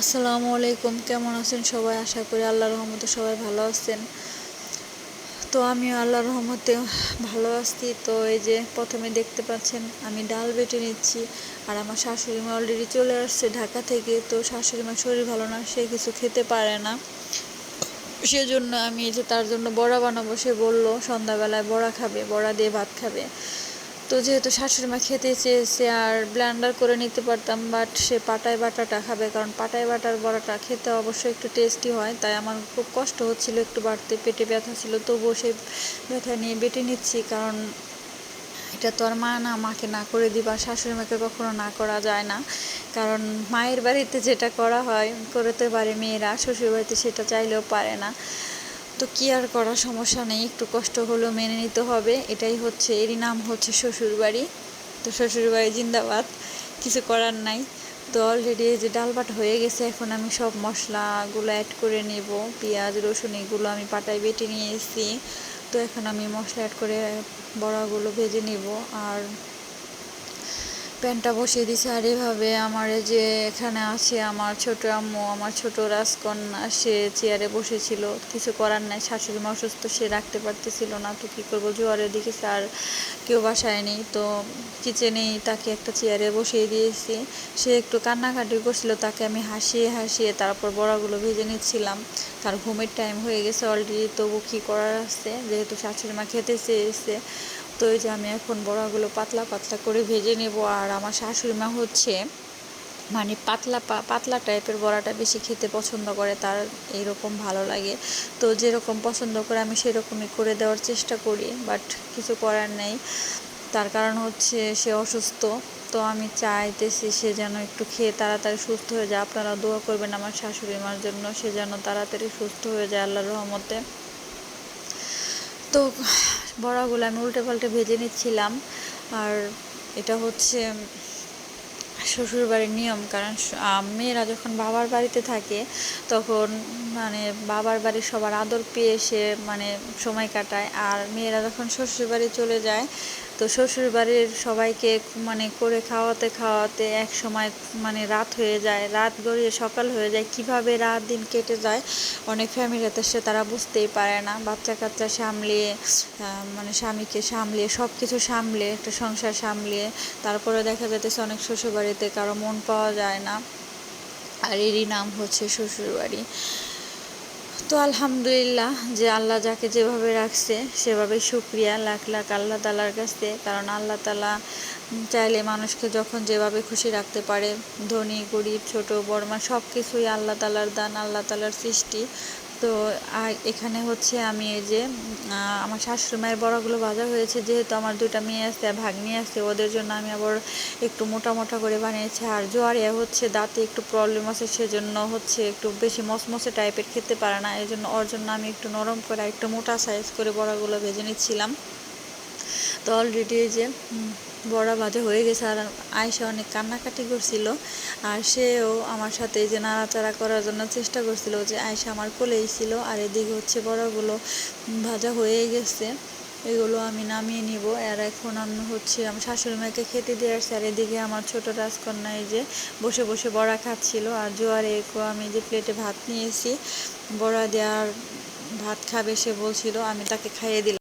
আসসালামু আলাইকুম, কেমন আছেন সবাই? আশা করি আল্লাহর রহমতে সবাই ভালো আছেন। তো আমি আল্লাহর রহমতে ভালো আছি। তো এই যে প্রথমে দেখতে পাচ্ছেন, আমি ডাল বেটে নিচ্ছি। আর আমার শাশুড়ি মা অলরেডি চলে আসছে ঢাকা থেকে। তো শাশুড়ি মা শরীর ভালো না, সে কিছু খেতে পারে না। সেজন্য আমি যে তার জন্য বড়া বানাবো, সে বলল, সন্ধ্যাবেলায় বড়া খাবে, বড়া দিয়ে ভাত খাবে। তো যেহেতু শাশুড়ি মা খেতে চেয়েছে আর ব্লেন্ডার করে নিতে পারতাম বাট সে পাটায় বাটাটা খাবে, কারণ পাটায় বাটার বড়াটা খেতে অবশ্যই একটু টেস্টি হয়, তাই আমার খুব কষ্ট হচ্ছিল, একটু বাড়তে পেটে ব্যথা ছিল, তবুও সে ব্যথা নিয়ে বেটে নিচ্ছি, কারণ এটা তো আর মা না, মাকে না করে দিবা, শাশুড়ি মাকে কখনো না করা যায় না, কারণ মায়ের বাড়িতে যেটা করা হয় করতে পারে মেয়েরা শ্বশুর বাড়িতে সেটা চাইলেও পারে না। তো কি আর করার, সমস্যা নেই, একটু কষ্ট হলেও মেনে নিতে হবে। এটাই হচ্ছে, এরই নাম হচ্ছে শ্বশুরবাড়ি। তো শ্বশুরবাড়ি জিন্দাবাদ, কিছু করার নাই। তো অলরেডি যে ডাল বাটা হয়ে গেছে, এখন আমি সব মশলাগুলো অ্যাড করে নেব। পেঁয়াজ, রসুন, এগুলো আমি পাটায় বেটে নিয়ে এসেছি। তো এখন আমি মশলা অ্যাড করে বড়াগুলো ভেজে নেব। আর প্যানটা বসিয়ে দিছে আর এভাবে আমার যে এখানে আছে আমার ছোট আম্মু, আমার ছোট রাজকন্যা, সে চেয়ারে বসেছিল। কিছু করার নাই, শাশুড়ি মা অসুস্থ, সে রাখতে পারতেছিল না। তো কী করব, জোয়ারের দিকে আর কেউ বাসায় নেই। তো কিচেনেই তাকে একটা চেয়ারে বসিয়ে দিয়েছি। সে একটু কান্নাকাটি করছিল, তাকে আমি হাসিয়ে হাসিয়ে তারপর বড়াগুলো ভেজে নিচ্ছিলাম। তার ঘুমের টাইম হয়ে গেছে অলরেডি তবু কী করার আছে? যেহেতু শাশুড়ি মা খেতে চেয়েছে তো এই যে আমি এখন বড়াগুলো পাতলা পাতলা করে ভেজে নেব, আর আমার শাশুড়ি মা হচ্ছে মানে পাতলা পাতলা টাইপের বড়াটা বেশি খেতে পছন্দ করে, তার এইরকম ভালো লাগে। তো যেরকম পছন্দ করে আমি সেরকমই করে দেওয়ার চেষ্টা করি বাট কিছু করার নেই। তার কারণ হচ্ছে সে অসুস্থ, তো আমি চাইতেছি সে যেন একটু খেয়ে তাড়াতাড়ি সুস্থ হয়ে যায়। আপনারা দোয়া করবেন আমার শাশুড়ি মার জন্য, সে যেন তাড়াতাড়ি সুস্থ হয়ে যায় আল্লাহর রহমতে। তো বড়াগুলো আমি উল্টে পাল্টে ভেজে নিচ্ছিলাম। আর এটা হচ্ছে শ্বশুরবাড়ির নিয়ম, কারণ মেয়েরা যখন বাবার বাড়িতে থাকে, তখন মানে বাবার বাড়ির সবার আদর পেয়ে সে মানে সময় কাটায়। আর মেয়েরা যখন শ্বশুরবাড়ি চলে যায় তো শ্বশুর বাড়ির সবাইকে মানে করে খাওয়াতে খাওয়াতে এক সময় মানে রাত হয়ে যায়, রাত গড়িয়ে সকাল হয়ে যায়। কীভাবে রাত দিন কেটে যায় অনেক ফ্যামিলিতে সে তারা বুঝতেই পারে না। বাচ্চা কাচ্চা সামলিয়ে মানে স্বামীকে সামলিয়ে সব কিছু সামলে একটা সংসার সামলিয়ে, তারপরে দেখা যাইতেছে অনেক শ্বশুরবাড়িতে কারও মন পাওয়া যায় না। আর এরই নাম হচ্ছে শ্বশুরবাড়ি। তো আলহামদুলিল্লাহ যে আল্লাহ যাকে যেভাবে রাখছে, সেভাবে সুক্রিয়া লাখ লাখ আল্লাহ তালার কাছে। কারণ আল্লাহ তালা চাইলে মানুষকে যখন যেভাবে খুশি রাখতে পারে, ধনী, গরিব, ছোট বড়মা সব কিছুই আল্লাহ তালার দান, আল্লাহ তালার সৃষ্টি। তো এখানে হচ্ছে আমি এই যে আমার শাশুড়ি মায়ের বড়াগুলো ভাজা হয়েছে, যেহেতু আমার দুটা মেয়ে আছে ভাগ্নি আছে, ওদের জন্য আমি আবার একটু মোটা মোটা করে বানিয়েছি। আর জোয়ারিয়া হচ্ছে দাঁতে একটু প্রবলেম আছে, সেজন্য হচ্ছে একটু বেশি মসমসে টাইপের খেতে পারে না, এই জন্য ওর জন্য আমি একটু নরম করে একটু মোটা সাইজ করে বড়াগুলো ভেজে নিচ্ছিলাম। তো অলরেডি এই যে বড়া ভাজা হয়ে গেছে আর আয়সা অনেক কান্নাকাটি করছিল। আর সেও আমার সাথে যে নাড়াচাড়া করার জন্য চেষ্টা করছিল যে আয়সা আমার কোলেই ছিল আর এদিকে হচ্ছে বড়াগুলো ভাজা হয়ে গেছে। এগুলো আমি নামিয়ে নিব। আর এখন আমি হচ্ছে আমার শাশুড়ি মাকে খেতে দিয়ে আসছি। আর এদিকে আমার ছোটো রাজকন্যা এই যে বসে বসে বড়া খাচ্ছিল। আর জোয়ারে আমি যে প্লেটে ভাত নিয়েছি, বড়া দেওয়ার ভাত খাবে সে বলছিল, আমি তাকে খাইয়ে দিলাম।